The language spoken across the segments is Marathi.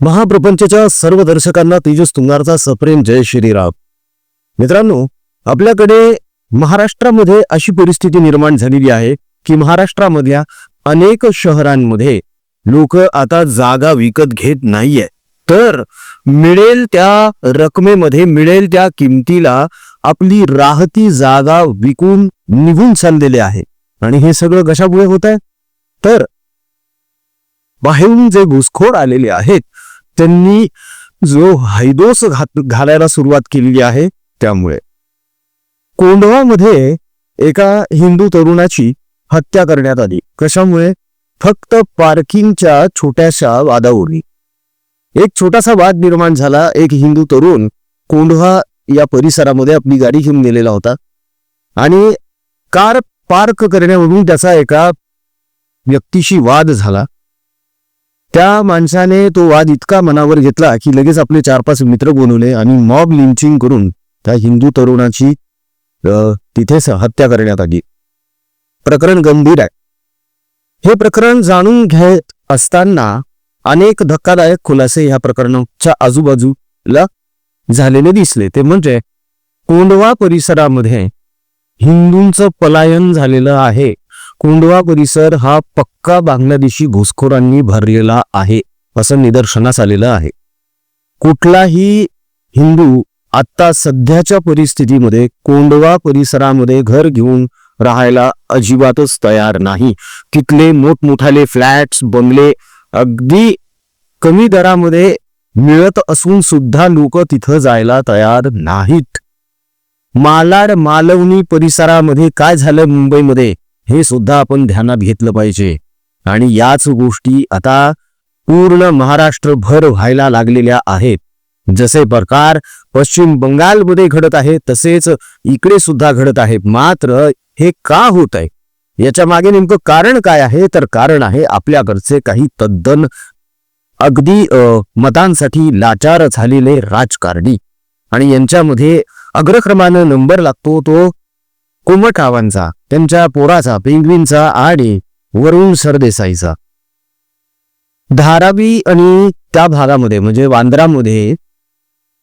महाप्रपंचच्या सर्व दर्शकांना तेजस तुंगारचा सप्रेम जय श्रीराम. मित्रांनो आपल्याकडे महाराष्ट्रामध्ये अशी परिस्थिती निर्माण झालेली आहे की महाराष्ट्रामधल्या अनेक शहरांमध्ये लोक आता जागा विकत घेत नाहीये. तर मिळेल त्या रकमेमध्ये मिळेल त्या किमतीला आपली राहती जागा विकून निघून चाललेले आहे. आणि हे सगळं कशामुळे होत आहे तर बाहेरून जे घुसखोर आलेले आहेत त्यांनी जो हैदोस घात घालायला सुरुवात केलेली आहे त्यामुळे. कोंढवामध्ये एका हिंदू तरुणाची हत्या करण्यात आली. कशामुळे? फक्त पार्किंगच्या छोट्याशा वादावरून. एक छोटासा वाद निर्माण झाला. एक हिंदू तरुण कोंढवा या परिसरामध्ये आपली गाडी घेऊन गेलेला होता. आणि कार पार्क करण्यावरून त्याचा एका व्यक्तीशी वाद झाला. त्या माणसाने तो वाद इतका मनावर घेतला की लगेच आपले चार पाच मित्र बोलवले आणि मॉब लिंचिंग करून त्या हिंदू तरुणाची तिथेच हत्या करण्यात आली. प्रकरण गंभीर आहे. हे प्रकरण जाणून घेत असताना अनेक धक्कादायक खुलासे या प्रकरणाच्या आजूबाजूला झालेले दिसले. ते म्हणजे कोंडवा परिसरामध्ये हिंदूंचं पलायन झालेलं आहे. कोंडवा परिसर हा पक्का बांगलादेशी घुसखोरांनी भरलेला आहे असं निदर्शनास आलेलं आहे. कुठलाही हिंदू आता सध्याच्या परिस्थितीमध्ये कोंडवा परिसरामध्ये घर घेऊन राहायला अजिबातच तयार नाही. तिथले मोठमोठाले फ्लॅट्स बंगले अगदी कमी दरामध्ये मिळत असून सुद्धा लोक तिथं जायला तयार नाहीत. मालाड मालवणी परिसरामध्ये काय झालं मुंबईमध्ये? हे सुद्धा आपण ध्यानात घेतलं पाहिजे. आणि याच गोष्टी आता पूर्ण महाराष्ट्रभर व्हायला लागलेल्या आहेत. जसे प्रकार पश्चिम बंगालमध्ये घडत आहे तसेच इकडे सुद्धा घडत आहे. मात्र हे का होत आहे? याच्या मागे नेमकं कारण काय आहे? तर कारण आहे आपल्याकडचे काही तद्दन अगदी मतांसाठी लाचार झालेले राजकारणी. आणि यांच्यामध्ये अग्रक्रमानं नंबर लागतो तो कोमटरावांचा त्यांच्या पोराचा पेंग्विनचा आणि वरुण सरदेसाईचा. धारावी आणि त्या भागामध्ये म्हणजे वांद्रामध्ये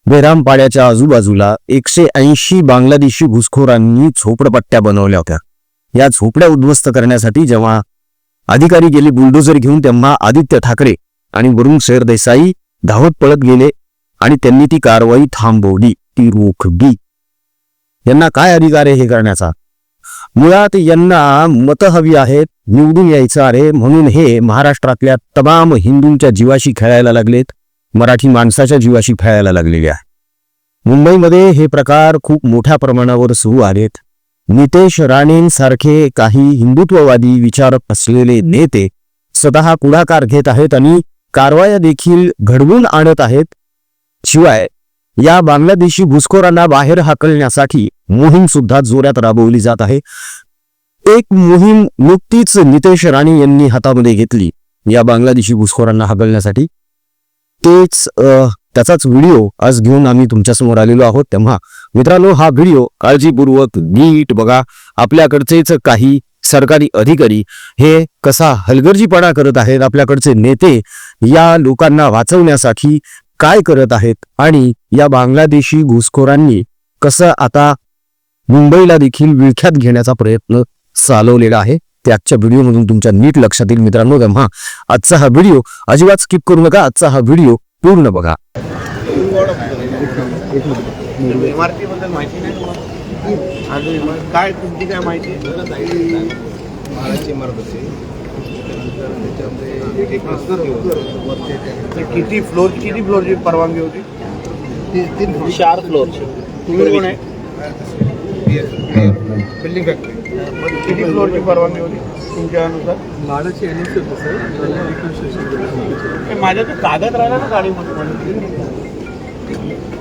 बेरामपाड्याच्या आजूबाजूला एकशे ऐंशी बांगलादेशी घुसखोरांनी झोपडपट्ट्या बनवल्या होत्या. या झोपड्या उद्ध्वस्त करण्यासाठी जेव्हा अधिकारी गेले बुलडोझर घेऊन तेव्हा आदित्य ठाकरे आणि वरुण सरदेसाई धावत पळत गेले आणि त्यांनी ती कारवाई थांबवली ती रोखली. यांना काय अधिकार आहे हे करण्याचा? मुळात यांना मतं हवी आहेत निवडून यायचं अरे म्हणून हे महाराष्ट्रातल्या तमाम हिंदूंच्या जीवाशी खेळायला लागलेत मराठी माणसाच्या जीवाशी खेळायला लागलेले आहे मुंबईमध्ये हे प्रकार खूप मोठ्या प्रमाणावर सुरू आहेत. नितेश राणेंसारखे काही हिंदुत्ववादी विचार असलेले नेते स्वतः पुढाकार घेत आहेत आणि कारवाया देखील घडवून आणत आहेत. शिवाय या बांगलादेशी घुसखोरांना बाहेर हाकलण्यासाठी मोहीम सुद्धा जोरात राबवली जात आहे. एक मोहीम नुकतीच नितेश राणे यांनी हातामध्ये घेतली. या बांगलादेशी घुसखोरांना हाकलण्यासाठी. तेच त्याचाच व्हिडिओ आज घेऊन आम्ही तुमच्यासमोर आलेलो आहोत. तेव्हा मित्रांनो हा व्हिडिओ काळजीपूर्वक नीट बघा. आपल्याकडचेच काही सरकारी अधिकारी हे कसा हलगर्जीपणा करत आहेत आपल्याकडचे नेते या लोकांना वाचवण्यासाठी काय करत आहेत आणि या बांगलादेशी घुसखोरांनी कसं आता मुंबईला देखील विळख्यात घेण्याचा प्रयत्न चालवलेला आहे. ते आजच्या व्हिडिओमधून तुमच्या नीट लक्षात येईल मित्रांनो. तेव्हा आजचा हा व्हिडिओ अजिबात स्किप करू नका. आजचा हा व्हिडिओ पूर्ण बघा. काय तुमची काय माहिती? किती फ्लोर किती फ्लोरची परवानगी होती? तीन चार फ्लोअरचे तुम्ही कोण आहे? बिल्डिंग फॅक्टरी मग किती फ्लोरची परवानगी होती। तुमच्या अनुसार? म्हाडाची एन सी होतं सर हे माझ्या तर कागद राहिला ना गाडीमध्ये माझ्या.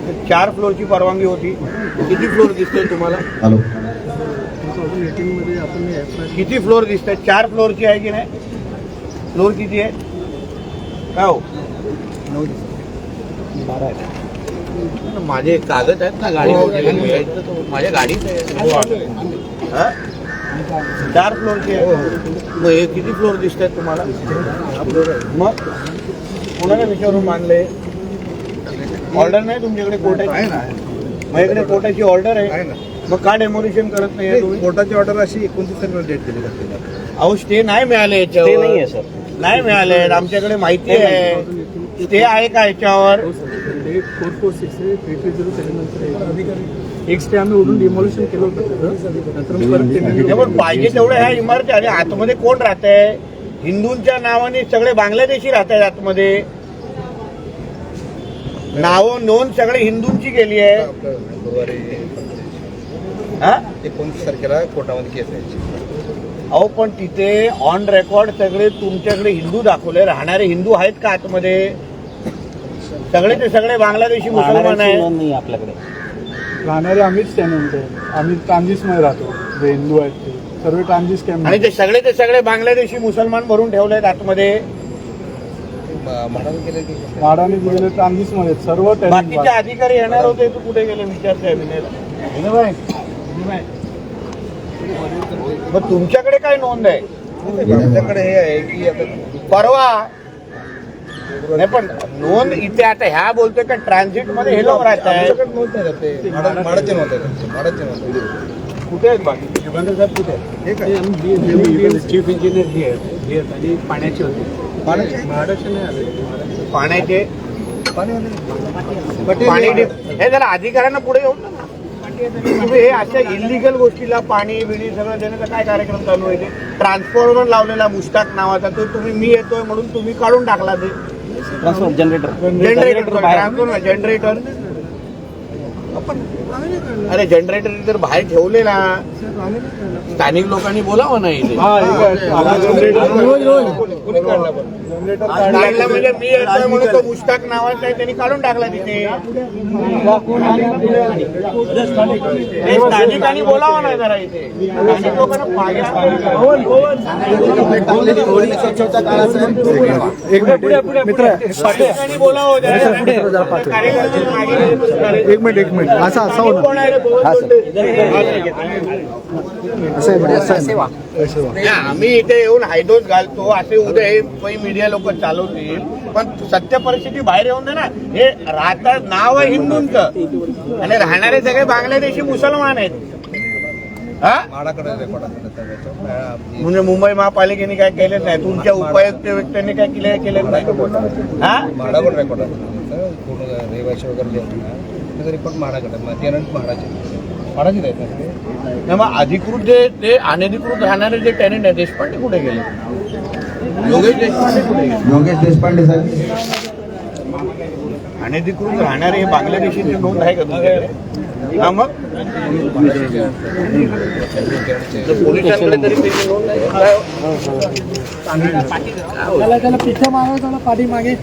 तर चार फ्लोरची परवानगी होती। किती फ्लोर दिसतोय तुम्हाला। हॅलो। टू थाउजंड एटीनमध्ये आपण हे। ॲप किती फ्लोर दिसतंय चार फ्लोरची आहे की नाही फ्लोर किती आहे काय हो। नऊ बारा आहे माझे कागद आहेत ना गाडी माझ्या गाडीत आहे. हा? चार फ्लोरची आहे? मग हे किती फ्लोर दिसत आहेत तुम्हाला? मग? कोणाला विचारून मानले? ऑर्डर नाही तुमच्याकडे आहे कोर्टाची ना. माझ्याकडे कोर्टाची ऑर्डर आहे. मग का डेमोलिशन करत नाही कोर्टाची ऑर्डर अशी एकोणतीस तारखेला डेट दिली जाते अहो स्टे नाही मिळाले याच्यावर. ते नाहीये, सर. नाही मिळाले आमच्याकडे माहिती आहे. स्टे आहे का याच्यावर four four six three three zero seven नंतर एक स्टे आम्ही ओढून डिमॉल्युशन केलं होतं त्याचं. नंतर मग परत ते हे पण पाहिजे तेवढ्या ह्या इमारती आणि आतमध्ये कोण राहत आहे हिंदूंच्या नावाने सगळे बांगलादेशी राहत आहेत आतमध्ये. नाव नोंद सगळे हिंदूंची केली आहे. हा? एकोणतीस तारखेला कोर्टामध्ये केस आहे. अहो पण तिथे ऑन रेकॉर्ड सगळे तुमच्याकडे हिंदू दाखवले. राहणारे हिंदू आहेत का आतमध्ये? सगळे ते सगळे बांगलादेशी मुसलमान राहणाऱ्यांची आहे नोंद नाही आपल्याकडे. राहणारे आम्हीच त्यानंतर आम्ही ट्रान्झिस्टमध्ये राहतो. जे हिंदू आहेत ते. सर्व ट्रान्झिस्ट कॅम्प आणि ते सगळे ते सगळे बांगलादेशी मुसलमान भरून ठेवले आहेत आतमध्ये ट्रान्झिस्टमध्ये आहेत, सर्व tenant बाकीचे. अधिकारी येणार होते तू कुठे गेले? विचारते विनयभाई. मग तुमच्याकडे काय नोंद आहे? आमच्याकडे हे आहे की आता परवा नाही पण नोंद इथे आता ह्या बोलतोय का ट्रान्झिटमध्ये हे लोक राहत आहे आमच्याकडे नोंद नाही जाते माडा- माडाचे नोंद आहे त्यांचे, माडाचे नोंद आहे. कुठे आहेत बाकी? साहेब कुठे आहेत? बी- चीफ इंजिनियर हे आहेत. हे आहेत आणि पाण्याचे होते. पाण्याचे? महाराष्ट्र नाही आले. पाण्याचे? पाणी आले पाणी डिप- हे जरा अधिकाऱ्यांना पुढे येऊन ना. तुम्ही हे अशा इलिगल गोष्टीला पाणी बिणी सगळं देण्याचा काय कार्यक्रम चालू आहे ते? ट्रान्सफॉर्मर लावलेला मुश्ताक नावाचा तो तुम्ही मी येतोय म्हणून तुम्ही काढून टाकला ते. जनरेटर जनरेटर ट्रान्सफॉर्मर जनरेटर अरे जनरेटर जर बाहेर ठेवलेला स्थानिक लोकांनी बोलावं नाही काढला. पण? जनरेटर काढला म्हणजे मी येतोय म्हणून तो मुश्ताक नावाचा आहे त्यांनी काढून टाकला तिथे. स्थानिकांनी बोलावं नाही जरा इथे. स्थानिक लोकांना पाहिजे. स्थानिकांनी बोलावं जरा. कार्यकर्ते मागे- एक मिनिट एक मिनिट. असं असं होणार. कोण आहे रे? बोल- नाही, आम्ही इथे येऊन हायदोस घालतो. असे उद्या हे काही मीडिया लोक चालवतील. पण सत्य परिस्थिती बाहेर येऊन दे ना. हे राहतात नाव आहे हिंदूंचं. आणि राहणारे सगळे बांगलादेशी मुसलमान आहेत. हा. म्हणजे मुंबई महापालिकेने काय केलं नाही. तुमच्या उपायुक्त व्यक्तींनी काय केले केलं नाही? हा? रेकॉर्ड वगैरे त्याचा रिपोर्ट म्हाडाकडे मग टेनंट म्हाडाचे. म्हाडाचे आहेत ना मग अधिकृत जे ते अनधिकृत राहणारे जे टेनेंट आहेत देशपांडे कुठे गेले? योगेश देशपांडे कुठे गेले? योगेश देशपांडे साहेब. अनधिकृत राहणारे हे बांगलादेशीची नोंद आहे का तुमच्याकडे? हा मग? तर पोलिसांकडे तरी त्याची नोंद आहे काय?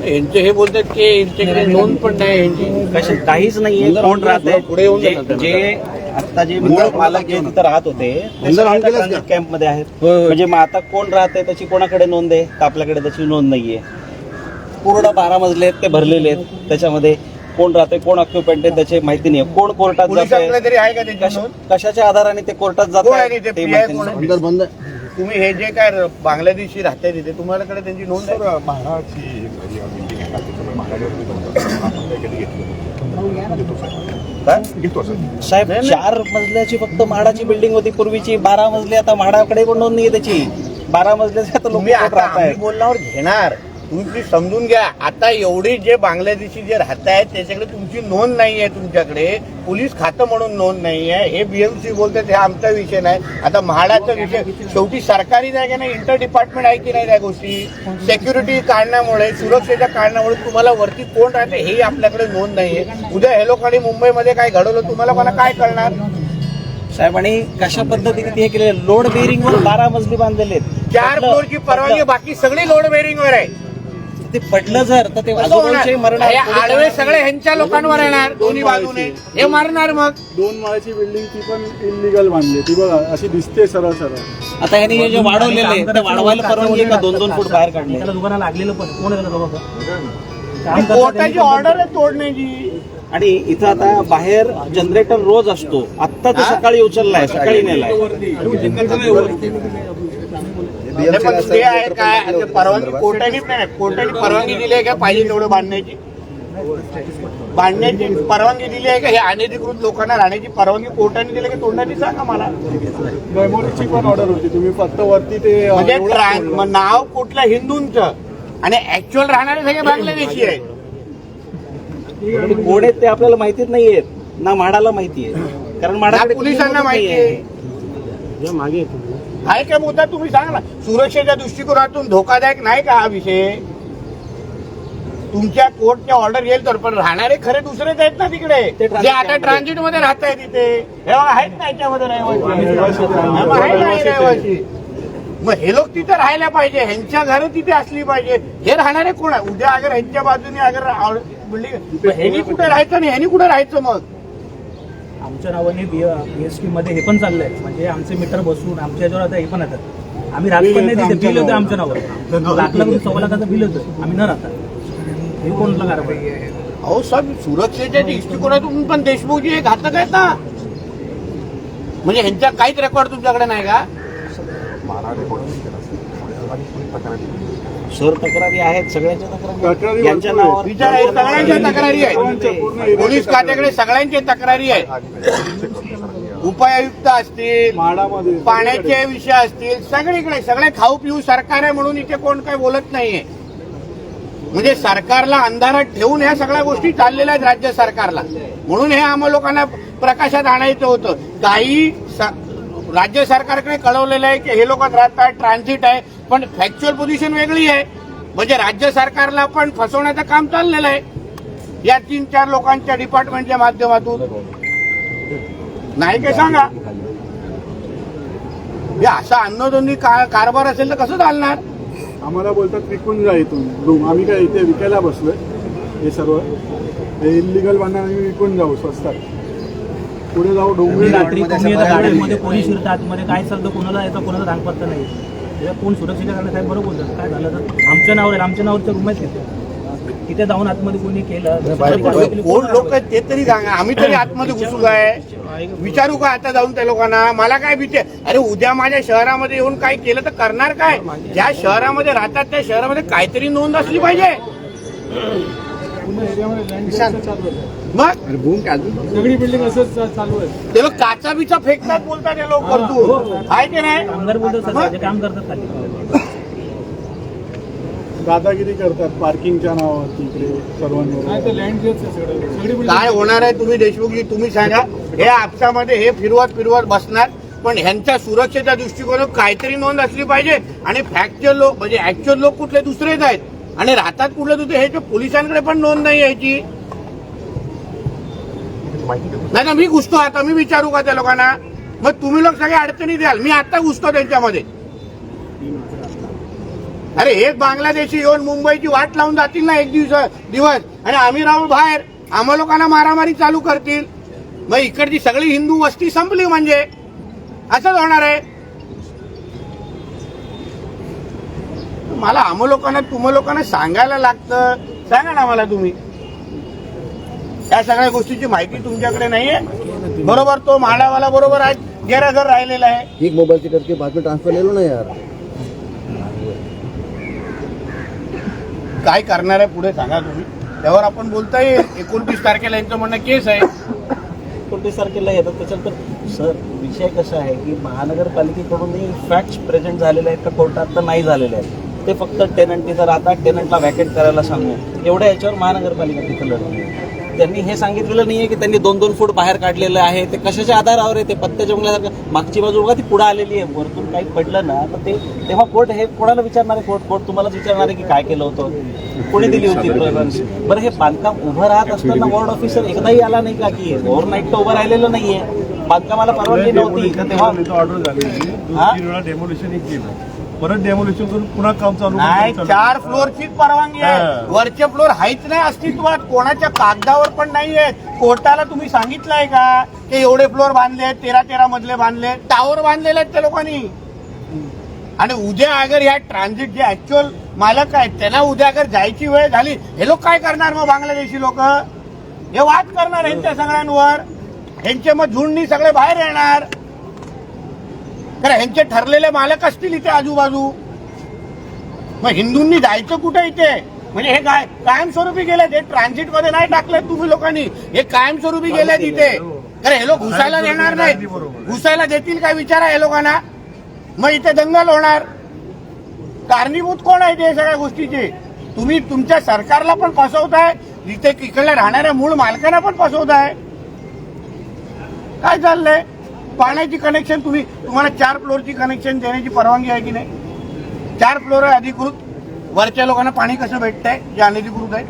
यांचे हे बोलतात की यांच्याकडे नोंद पण नाही यांची कशा काहीच नाहीये. कोण राहते पुढे येऊन जे जातात. जे आता जे मूळ पालक जे तिथं राहत होते ते मध्ये आहेत. म्हणजे मग आता कोण राहते त्याची कोणाकडे नोंद आहे? तर आपल्याकडे त्याची नोंद नाहीये. पूर्ण बारा मजले आहेत ते भरलेले आहेत. त्याच्यामध्ये कोण राहते कोण ऑक्युपंट आहे त्याची माहिती नाही. कोण कोर्टात जाते तरी आहे का त्याची नोंद कशाच्या आधाराने ते कोर्टात जात? तुम्ही हे जे काय बांगलादेशी राहताय तिथे तुम्हालाकडे त्यांची नोंद? साहेब चार मजल्याची फक्त म्हाडाची बिल्डिंग होती पूर्वीची बारा मजली आता म्हाडाकडे पण नोंद नाही त्याची. बारा मजल्याची आता लोक राहत बोलण्यावर घेणार. तुम्ही समजून घ्या. आता एवढी जे बांगलादेशी जे राहत आहेत त्याच्याकडे तुमची नोंद नाही आहे तुमच्याकडे. पोलीस खातं म्हणून नोंद नाही आहे हे बीएमसी बोलतात हे आमचा विषय नाही. आता म्हाडाचा विषय शेवटी सरकारी जागा नाही इंटर डिपार्टमेंट आहे की नाही त्या गोष्टी? सेक्युरिटी कारणामुळे सुरक्षेच्या कारणामुळे तुम्हाला वरती कोण राहते हे आपल्याकडे नोंद नाहीये. उद्या हे लोकांनी मुंबईमध्ये काय घडवलं तुम्हाला मला काय कळणार? साहेब आणि कशा पद्धतीने ते हे केले लोड बेरिंग वर बारा मजली बांधलेले आहेत. चार फ्लोअरची परवानगी बाकी सगळी लोड बेरिंगवर आहे. ते पडलं जर तर ते आजोबांचे. मरण हे आडवे सगळे ह्यांच्या लोकांवर येणार दोन्ही बाजूने. हे मारणार मग? दोन माळ्याची बिल्डिंग ती पण इलिगल बांधली ती बघा अशी दिसते सरळ सरळ. आता ह्यांनी हे जे वाढवलेले आहे, ते वाढवायला परवानगी आहे का दोन दोन फूट बाहेर काढले. कोर्टाची ऑर्डर आहे तोडण्याची. आणि इथं आता बाहेर जनरेटर रोज असतो. आत्ता तो सकाळी उचललाय सकाळी नेलाय. नाही, पण ते आहे काय आता परवानगी कोर्टाने नाही कोर्टाने परवानगी दिली आहे का पाहिजे तेवढं बांधण्याची? बांधण्याची परवानगी दिली आहे का? हे अनधिकृत लोकांना राहण्याची परवानगी कोर्टाने दिली की? तोंडाने सांगा मला. मेमोरीची पण ऑर्डर होती. तुम्ही फक्त वरती ते म्हणजे ट्रान्स- मग नाव कुठलं? हिंदूंचं. आणि ऍक्च्युअल राहणारे सगळे बांगलादेशी आहेत. कोण आहेत ते आपल्याला माहितीच नाहीयेत ना म्हाडाला माहिती आहे. कारण ना म्हाडाकडे पोलिसांना माहिती आहे. आहे का मुद्दा? तुम्ही सांगा ना. सुरक्षेच्या दृष्टिकोनातून धोकादायक नाही का हा विषय? तुमच्या कोर्टच्या ऑर्डर येईल तर पण राहणारे खरे दुसरेच आहेत ना तिकडे. जे आता. ट्रान्झिटमध्ये राहत आहेत तिथे. हे आहेत ना याच्यामध्ये रहिवासी. मग हे लोक तिथे राहायला पाहिजे. ह्यांच्या घरं तिथे असली पाहिजे. हे राहणारे कोण आहे? उद्या अगर ह्यांच्या बाजूने अगर बिल्डिंग ह्यांनी कुठे राहायचं आणि ह्यांनी कुठे राहायचं मग? आमच्या नावाने बीएसटी मध्ये हे पण चाललंय. म्हणजे आमचे मीटर बसून आमच्या याच्यावर आता हे पण येतात. आम्ही राहत पण नाही तिथे बिल होतं आमच्या नावावर. लाख लाख रुपये सव्वा लाखाचं बिल होतं. आम्ही न राहता. हे कोणतं कारवाई आहे अहो साहेब सुरक्षेच्या दृष्टिकोनातून पण देशमुखजी हे घातक आहेत ना. म्हणजे ह्यांच्या काहीच रेकॉर्ड तुमच्याकडे नाही का? सर तक्रारी आहेत सगळ्यांच्या तक्रारी तक्रारी यांच्या नावावर सगळ्यांच्या तक्रारी आहेत. पोलीस खात्याकडे सगळ्यांच्या तक्रारी आहेत. उपायुक्त असतील पाण्याचे विषय असतील सगळीकडे सगळे खाऊ पिऊ सरकार आहे म्हणून इथे कोण काही बोलत नाहीये. म्हणजे सरकारला अंधारात ठेवून ह्या सगळ्या गोष्टी चाललेल्या आहेत राज्य सरकारला. म्हणून हे आम्हा लोकांना प्रकाशात आणायचं होतं. काही राज्य सरकारकडे कळवलेलं आहे की हे लोक राहतात ट्रान्झिट आहे पण फॅक्च्युअल पोझिशन वेगळी आहे. म्हणजे राज्य सरकारला पण फसवण्याचं काम चाललेलं आहे. या तीन चार लोकांच्या डिपार्टमेंटच्या माध्यमातून. नाही काय सांगा? हे असा अन्नधोनी का- कारभार असेल तर कसं चालणार? आम्हाला बोलतात विकून जा इथून. रूम. आम्ही काय इथे विकायला बसलोय हे सर्व. हे इलिगल बांधणार आम्ही विकून जाऊ स्वस्तात. पुढे जाऊ डोंगरी रात्री कमी येतं गाड्यांमध्ये पोलीस शिरतात मध्ये काय चालतं कोणाला याचा कोणाला सांगपत्ता नाही. तेव्हा कोण सुरक्षेच्या कारण साहेब बरोबर बोलतात. काय झालं तर आमच्या नावावर आहे, आमच्या नावावरच्या रूम आहेत तिथे. तिथे जाऊन आतमध्ये कोणी केलं कोण लोक ते तरी सांगा. आम्ही तरी आतमध्ये घुसू काय विचारू. का आता जाऊन त्या लोकांना? मला काय भीती? अरे उद्या माझ्या शहरामध्ये येऊन काय केलं तर करणार काय? ज्या शहरामध्ये राहतात त्या शहरामध्ये काहीतरी नोंद असली पाहिजे. सगळी बिल्डिंग असंच चालू आहे. ते लोक काचा बिचा फेकतात बोलतात ते लोक वरतून आहे की नाही? काम करतात दादागिरी करतात पार्किंगच्या नावावरती इकडे सर्वांवर सगळी. काय होणार आहे तुम्ही देशमुखजी? तुम्ही सांगा. हे आपसामध्ये हे फिरवत फिरवत बसणार. पण ह्यांच्या सुरक्षेच्या दृष्टिकोनातून काहीतरी नोंद असली पाहिजे. आणि फॅक्च्युअल लोक म्हणजे ऍक्च्युअल लोक कुठले? दुसरेच आहेत. आणि राहतात कुठलं तुझं ह्याच्या पोलिसांकडे पण नोंद नाही यायची. नाही ना मी घुसतो आता. मी विचारू का त्या लोकांना? मग तुम्ही लोक सगळे अडचणी द्याल मी आता घुसतो त्यांच्यामध्ये. अरे हे बांगलादेशी येऊन मुंबईची वाट लावून जातील ना एक दिवस दिवस. आणि आम्ही राहू बाहेर. आम्हा लोकांना मारामारी चालू करतील. मग इकडची सगळी हिंदू वस्ती संपली म्हणजे. असंच होणार आहे. मला आम्हा लोकांना तुम्हा लोकांना सांगायला लागतं. सांगा ना मला तुम्ही. या सगळ्या गोष्टीची माहिती तुमच्याकडे नाहीये. बरोबर तो म्हाडावाला बरोबर आज गैरहजर राहिलेला आहे. एक मोबाइल से करके बाद में ट्रांसफर ले लो ना यार. काय करणार आहे पुढे सांगा तुम्ही. त्यावर आपण बोलता येईल एकोणतीस तारखेला यांचं म्हणणं केस आहे. कोणत्या तारखेला येतात. त्याच्यानंतर सर विषय कसा आहे की महानगरपालिकेकडूनही फॅक्ट्स प्रेझेंट झालेले आहेत का? कोर्टात तर नाही झालेले आहेत. ते फक्त टेनंट तिथं राहतात टेनंटला वॅकेट करायला सांगू एवढ्या याच्यावर महानगरपालिका तिथं लढली. त्यांनी हे सांगितलेलं नाहीये की त्यांनी दोन दोन फूट बाहेर काढलेलं आहे. ते कशाच्या आधारावर आहे? ते पत्त्या जंगलासारखं मागची बाजू बघा ती पुढे आलेली आहे. वरतून काही पडलं ना तर ते तेव्हा कोर्ट हे कोणाला विचारणार आहे कोर्ट? कोर्ट तुम्हालाच विचारणार आहे की काय केलं होतं? कोणी दिली होती प्रेफरन्स बरं हे बांधकाम उभं राहत असताना वॉर्ड ऑफिसर एकदाही आला नाही का की ओव्हरनाईट तर उभं राहिलेलं नाहीये? बांधकामाला परवानगी नव्हती. तर तेव्हा ऑर्डर झाली परत डेमोल्युशन करून पुन्हा काम चालू नाही चालू. चार फ्लोअरचीच परवानगी आहे. हा. वरचे फ्लोअर हायच नाही अस्तित्वात. कोणाच्या कागदावर पण नाहीये. कोर्टाला तुम्ही सांगितलंय का की एवढे फ्लोअर बांधले तेरा तेरा मजले बांधले टावर बांधलेले आहेत त्या लोकांनी. आणि उद्या अगर या ट्रान्झिट जे ऍक्च्युअल मालक आहेत त्यांना उद्या अगर जायची वेळ झाली हे लोक काय करणार मग बांगलादेशी लोक? हे वाद करणार यांच्या सगळ्यांवर. यांचे मग झुंडनी सगळे बाहेर येणार. कारण ह्यांचे ठरलेले मालक असतील इथे आजूबाजू. मग हिंदूंनी जायचं कुठे इथे? म्हणजे हे काय कायमस्वरूपी गेले हे ट्रान्झिटमध्ये नाही टाकले तुम्ही लोकांनी. हे कायमस्वरूपी गेले तिथे तर हे. लोक घुसायला देणार नाहीत. घुसायला देतील काय विचारा हे लोकांना. मग इथे दंगल होणार. कारणीभूत कोण आहे ते सगळ्या गोष्टीचे? तुम्ही तुमच्या सरकारला पण फसवताय. इथे इकडल्या राहणाऱ्या मूळ मालकांना पण फसवताय. काय चाललंय? पाण्याची कनेक्शन तुम्ही तुम्हाला चार फ्लोअरची कनेक्शन देण्याची परवानगी आहे की नाही? चार फ्लोअर आहे अधिकृत. वरच्या लोकांना पाणी कसं भेटतंय? जे अनधिकृत आहे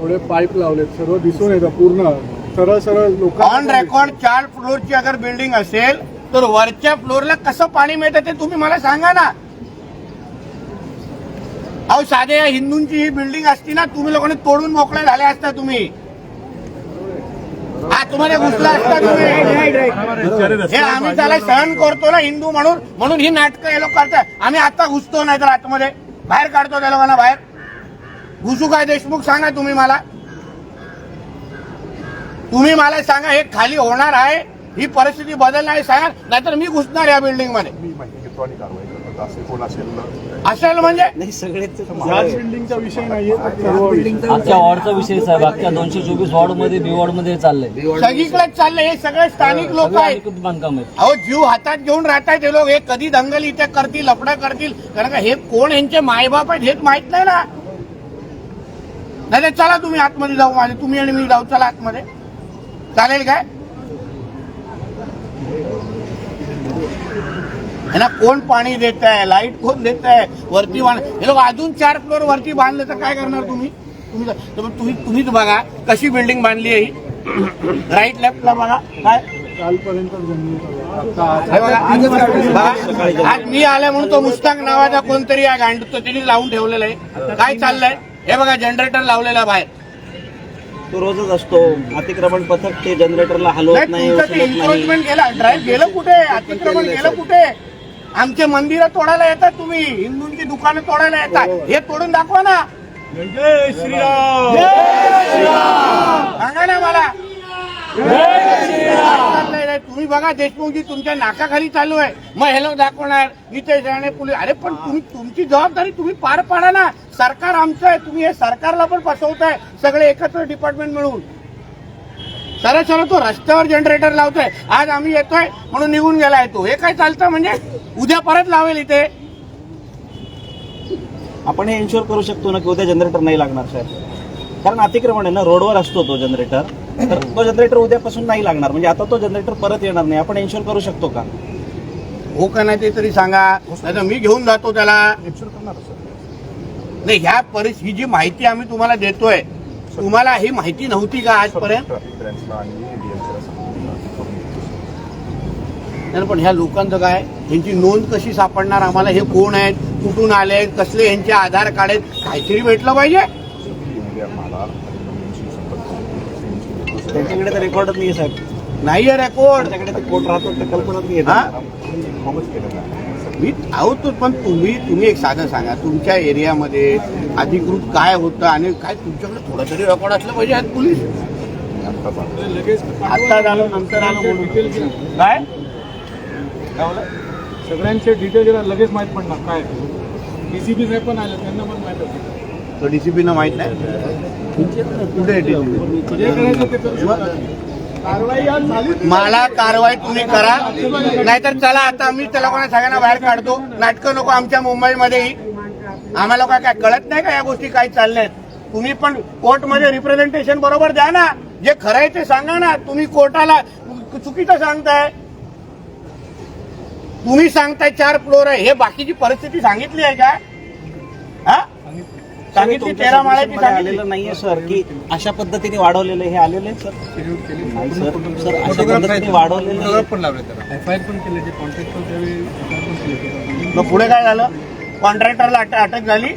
थोडे पाईप लावलेत. सर्व दिसून येतं पूर्ण. सरळ सरळ लोक ऑन रेकॉर्ड चार फ्लोअरची अगर बिल्डिंग असेल तर वरच्या फ्लोअरला कसं पाणी मिळतं ते तुम्ही मला सांगा ना. अहो साधे हिंदूंची ही बिल्डिंग असती ना तुम्ही लोकांनी तोडून मोकळे झाले असता तुम्ही. हा तुम्हाला घुसला असता तुम्ही. हे आम्ही त्याला सहन करतो ना हिंदू म्हणून म्हणून ही नाटकं हे लोक करतात. आम्ही आता घुसतो नाही तर आतमध्ये. बाहेर काढतो त्या लोकांना बाहेर. घुसू काय देशमुख सांगा तुम्ही मला. तुम्ही मला सांगा हे खाली होणार आहे. ही परिस्थिती बदलणार आहे सांगा. नाहीतर मी घुसणार या बिल्डिंगमध्ये. असेल म्हणजे? नाही सगळेच ह्याच बिल्डिंगचा विषय नाहीये तर सर्व विषय. आजच्या वॉर्डचा विषय साहेब अख्ख्या दोनशे चोवीस वॉर्डमध्ये बी वॉर्डमध्ये चाललंय. सगळीकडेच चाललंय हे सगळे स्थानिक लोक सगळे आहेत. अधिकृत बांधकाम आहेत. अहो जीव हातात घेऊन राहतात ते लोक हे कधी दंगल इथे करतील लफडा करतील? कारण का हे कोण यांचे मायबाप आहेत हेच माहीत नाही ना. नाही तर चला तुम्ही आतमध्ये जाऊ माझे तुम्ही आणि मी जाऊ चला आतमध्ये. चालेल काय? ह्यांना कोण पाणी देत आहे लाइट कोण देत आहे वरती बांध हे लोक अजून चार फ्लोअर वरती बांधले तर काय करणार तुम्ही? तुम्ही तुम्हीच बघा कशी बिल्डिंग बांधली आहे ही? राईट लेफ्टला बघा. काय? कालपर्यंत आज- मी आल्या म्हणून तो मुस्ताक नावाचा कोणतरी आहे गांडतो त्यांनी लावून ठेवलेलं आहे. काय चाललंय? हे बघा जनरेटर लावलेला बाहेर. तो रोजच असतो. अतिक्रमण पथक ते जनरेटरला हलवत नाही गेलं ड्राईव्ह गेलं कुठे? अतिक्रमण गेलं कुठे? आमचे मंदिरं तोडायला येतात तुम्ही. हिंदूंची दुकानं तोडायला येतात. हे. तोडून दाखवा ना. जय श्रीराम. सांगा ना मला. तुम्ही बघा देशमुखजी तुमच्या नाकाखाली चालू आहे. मग हे लोक दाखवणार नितेश राणे पोलीस. अरे पण तुम्ही तुमची जबाबदारी तुम्ही पार पाडा ना. सरकार आमचं आहे. तुम्ही हे सरकारला पण फसवताय. सगळे एकत्र डिपार्टमेंट मिळून. सरळ सरळ तो रस्त्यावर जनरेटर लावतोय. आज आम्ही येतोय म्हणून निघून गेलाय तो. हे काय चालतं म्हणजे? उद्या परत लावेल इथे. आपण हे इन्शुअर करू शकतो ना की उद्या जनरेटर नाही लागणार साहेब कारण अतिक्रमण आहे ना रोडवर असतो तो जनरेटर तर तो जनरेटर उद्यापासून नाही लागणार. म्हणजे आता तो जनरेटर परत येणार नाही. आपण इन्शुअर करू शकतो का? हो का नाही ते तरी सांगा. नाही मी घेऊन जातो त्याला. नाही ह्या परिस्थिती ही जी माहिती आम्ही तुम्हाला देतोय तुम्हाला ही माहिती नव्हती का आजपर्यंत? नाही पण ह्या लोकांचं काय? यांची नोंद कशी सापडणार आम्हाला? हे कोण आहेत? कुठून आले कसले यांचे आधार कार्ड आहेत? काहीतरी भेटलं पाहिजे? त्यांच्याकडे तर रेकॉर्डच नाही साहेब. नाहीये रेकॉर्ड त्यांच्याकडे ते कोर्ट राहतो कल्पनाच नाही हा? मी आहोत तो पण तुम्ही तुम्ही एक साधं सांगा तुमच्या एरियामध्ये अधिकृत काय होतं आणि काय तुमच्याकडे थोडं तरी रेकॉर्ड असलं पाहिजे आज पोलीस आता झालं नंतर आलं. काय? सगळ्यांचे डिटेल लगेच माहीत पडणार काय डीसीपी साहेब पण आले त्यांना पण माहीत होतं तो डीसीपीनं माहीत नाही कुठे करायचं ते करू शकतात. मला कारवाई तुम्ही करा. नाहीतर चला आता मी त्या लोकांना सगळ्यांना बाहेर काढतो. नाटकं नको आमच्या मुंबईमध्येही. आम्हाला काय काय कळत नाही का या गोष्टी काय चालल्यात? तुम्ही पण कोर्टमध्ये रिप्रेझेंटेशन बरोबर द्या ना. जे खरं आहे ते सांगा ना. तुम्ही कोर्टाला चुकीचं सांगताय. तुम्ही सांगताय चार फ्लोर आहे. हे बाकीची परिस्थिती सांगितली आहे का? हा? सांगितली तेरा माळ्याची आलेलं नाहीये सर की अशा पद्धतीने वाढवलेलं हे आलेलं आहे सर? नाही सर सर अशा पद्धतीने वाढवलेलं आहे. पण लावले त्याला. एफ आय आर पण केले जे कॉन्ट्रॅक्टर त्यावेळी FIR पण केली मग पुढे काय झालं? कॉन्ट्रॅक्टरला अट- अटक झाली.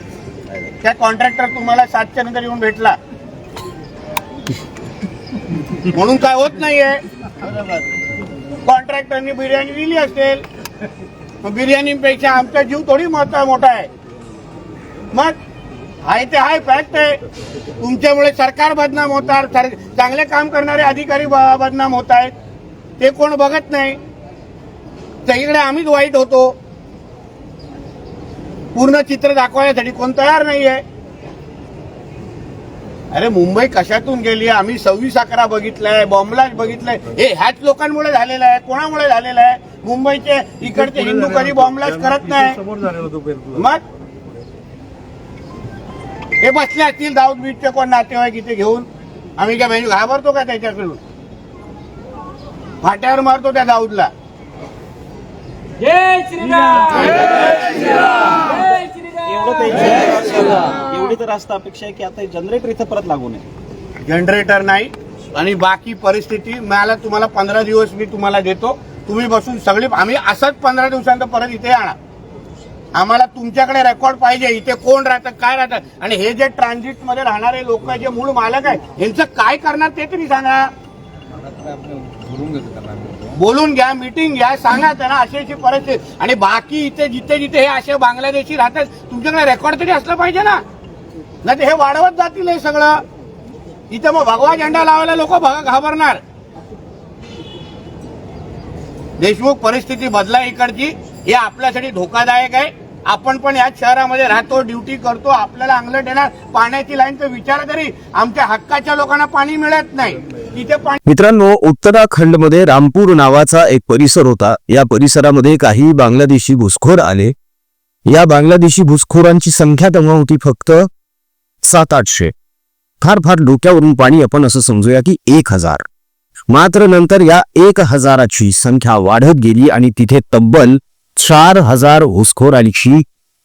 त्या कॉन्ट्रॅक्टर तुम्हाला सातच्या नंतर येऊन भेटला. म्हणून काय होत नाहीये? कॉन्ट्रॅक्टरनी बिर्याणी दिली असेल. मग बिर्याणीपेक्षा आमचा जीव थोडी मोठा मोठा आहे. मग आहे ते हाय फॅक्ट आहे. तुमच्यामुळे सरकार बदनाम होतात सर- चांगले काम करणारे अधिकारी बदनाम होत आहेत. ते कोण बघत नाही. सगळीकडे आम्हीच वाईट होतो. पूर्ण चित्र दाखवण्यासाठी कोण तयार नाहीये. अरे मुंबई कशातून गेली? आम्ही सव्वीस अकरा बघितलंय बॉम्बलाच बघितलंय. हे ह्याच लोकांमुळे झालेलं आहे कोणामुळे झालेलं आहे? मुंबईचे इकडचे हिंदू कधी बॉम्बलाच करत नाही. मग? हे बसले असतील दाऊद बीटचे कोण नातेवाईक इथे घेऊन? आम्ही काय म्हणजे घाबरतो का त्याच्याकडून? फाट्यावर मारतो त्या दाऊदला. एवढं तर रास्त अपेक्षा आहे की आता जनरेटर इथं परत लागू नये. जनरेटर नाही. आणि बाकी परिस्थिती मला तुम्हाला पंधरा दिवस मी तुम्हाला देतो. तुम्ही बसून सगळी आम्ही असंच पंधरा दिवसांत परत इथे आणा आम्हाला तुमच्याकडे रेकॉर्ड पाहिजे इथे कोण राहतं काय राहतं? आणि हे जे ट्रान्झिटमध्ये राहणारे लोक जे मूळ मालक आहे यांचं काय करणार ते तरी सांगा. बोलून बोलून घ्या मिटिंग घ्या सांगा त्यांना अशी अशी परिस्थिती. आणि बाकी इथे जिथे जिथे हे असे बांगलादेशी राहतात तुमच्याकडे रेकॉर्ड तरी असलं पाहिजे ना. नाही हे वाढवत जातील हे सगळं. इथे मग भगवा झेंडा लावायला लोक घाबरणार. देशमुख परिस्थिती बदला इकडची. हे आपल्यासाठी धोकादायक आहे. आपण पण याच शहरामध्ये राहतो ड्युटी करतो आपल्याला अंगलट येणार पाण्याची लाईन तर विचार तरी आमच्या हक्काच्या लोकांना पाणी मिळत नाही. मित्रांनो उत्तराखंडमध्ये रामपूर नावाचा एक परिसर होता. या परिसरामध्ये काही बांगलादेशी घुसखोर आले. या बांगलादेशी घुसखोरांची संख्या तेव्हा होती फक्त सात आठशे. फार फार डोक्यावरून पाणी आपण असं समजूया की एक हजार. मात्र नंतर या एक हजाराची संख्या वाढत गेली आणि तिथे तब्बल चार हजार घुसखोरांची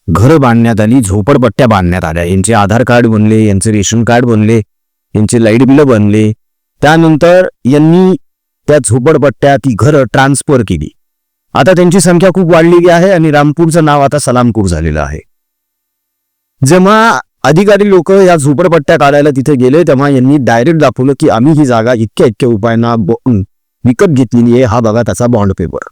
घरं बांधण्यात आली झोपडपट्ट्या बांधण्यात आल्या. यांचे आधार कार्ड बनले यांचे रेशन कार्ड बनले यांचे लाइट बिलं बनले. त्यानंतर यांनी त्या झोपडपट्ट्या ती घरं ट्रान्सफर केली. आता त्यांची संख्या खूप वाढलेली आहे आणि रामपूरचं नाव आता सलामपूर झालेलं आहे. जेव्हा अधिकारी लोक या झोपडपट्ट्या काढायला तिथे गेले तेव्हा यांनी डायरेक्ट दाखवलं की आम्ही ही जागा इतक्या इतक्या उपायांना विकत घेतलेली आहे. हा बघा त्याचा बॉन्ड पेपर.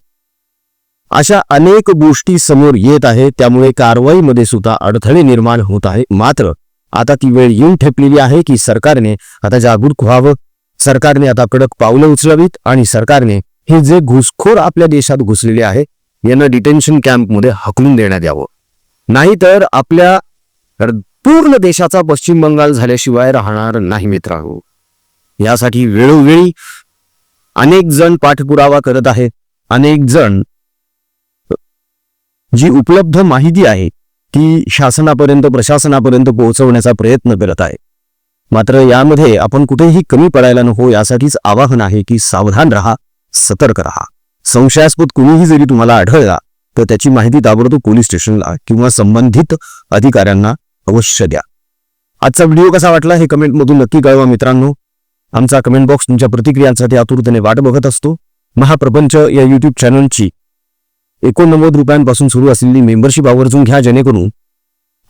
अशा अनेक गोष्टी समोर येत आहे त्यामुळे कारवाईमध्ये सुद्धा अडथळे निर्माण होत आहे. मात्र आता ती वेळ येऊन ठेपलेली आहे की सरकारने आता जागरूक व्हावं. सरकारने आता कडक पावलं उचलावीत आणि सरकारने हे जे घुसखोर आपल्या देशात घुसलेले आहे यांना डिटेन्शन कॅम्पमध्ये हकलून देण्यात यावं. नाहीतर आपल्या पूर्ण देशाचा पश्चिम बंगाल झाल्याशिवाय राहणार नाही मित्रांनो हो. यासाठी वेळोवेळी अनेक जण पाठपुरावा करत आहेत अनेक जण जी उपलब्ध माहिती आहे ती शासनापर्यंत प्रशासनापर्यंत पोहोचवण्याचा प्रयत्न करत आहे. मात्र यामध्ये आपण कुठेही कमी पडायला नको यासाठीच आवाहन आहे की सावधान रहा सतर्क रहा. संशयास्पद कुणीही जरी तुम्हाला आढळला तर त्याची माहिती ताबडतोब पोलीस स्टेशनला किंवा संबंधित अधिकाऱ्यांना अवश्य द्या. आजचा व्हिडिओ कसा वाटला हे कमेंटमधून नक्की कळवा मित्रांनो. आमचा कमेंट बॉक्स तुमच्या प्रतिक्रियांसाठी आतुरतेने वाट बघत असतो. महाप्रपंच या यूट्यूब चॅनलची एकोणनव्वद रुपयांपासून सुरू असलेली मेंबरशिप आवर्जून घ्या जेणेकरून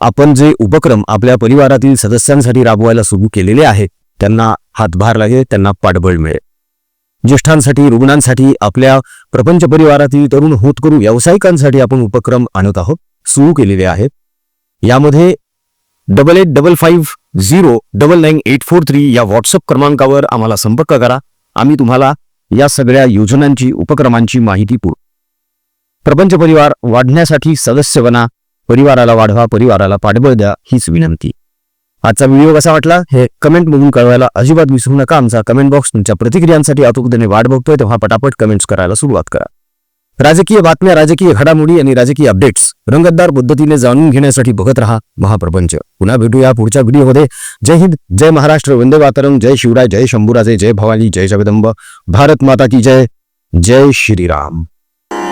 आपण जे उपक्रम आपल्या परिवारातील सदस्यांसाठी राबवायला सुरू केलेले आहेत त्यांना हातभार लागेल त्यांना पाठबळ मिळेल. ज्येष्ठांसाठी रुग्णांसाठी आपल्या प्रपंच परिवारातील तरुण होत करून व्यावसायिकांसाठी आपण उपक्रम आणत आहोत सुरू केलेले आहेत. यामध्ये double eight double five zero double nine eight four three या व्हॉट्सअप क्रमांकावर आम्हाला संपर्क करा. आम्ही तुम्हाला या सगळ्या योजनांची उपक्रमांची माहिती पुरवू प्रपंच परिवार वाढण्यासाठी सदस्य बना परिवाराला वाढवा परिवाराला पाठबळ द्या हीच विनंती. आजचा व्हिडिओ कसा वाटला हे कमेंट मधून कळवायला अजिबात विसरू नका. आमचा कमेंट बॉक्स तुमच्या प्रतिक्रियांसाठी अतुकतेने वाट बघतोय तेव्हा पटापट कमेंट्स करायला सुरुवात करा. राजकीय बातम्या राजकीय घडामोडी आणि राजकीय अपडेट्स रंगतदार पद्धतीने जाणून घेण्यासाठी बघत रहा महाप्रपंच. पुन्हा भेटूया पुढच्या व्हिडिओमध्ये. जय हिंद जय महाराष्ट्र वंदे मातरम जय शिवराय जय शंभूराजे जय भवानी जय जगदंब. भारत माता की जय जय श्रीराम.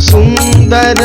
സുന്ദര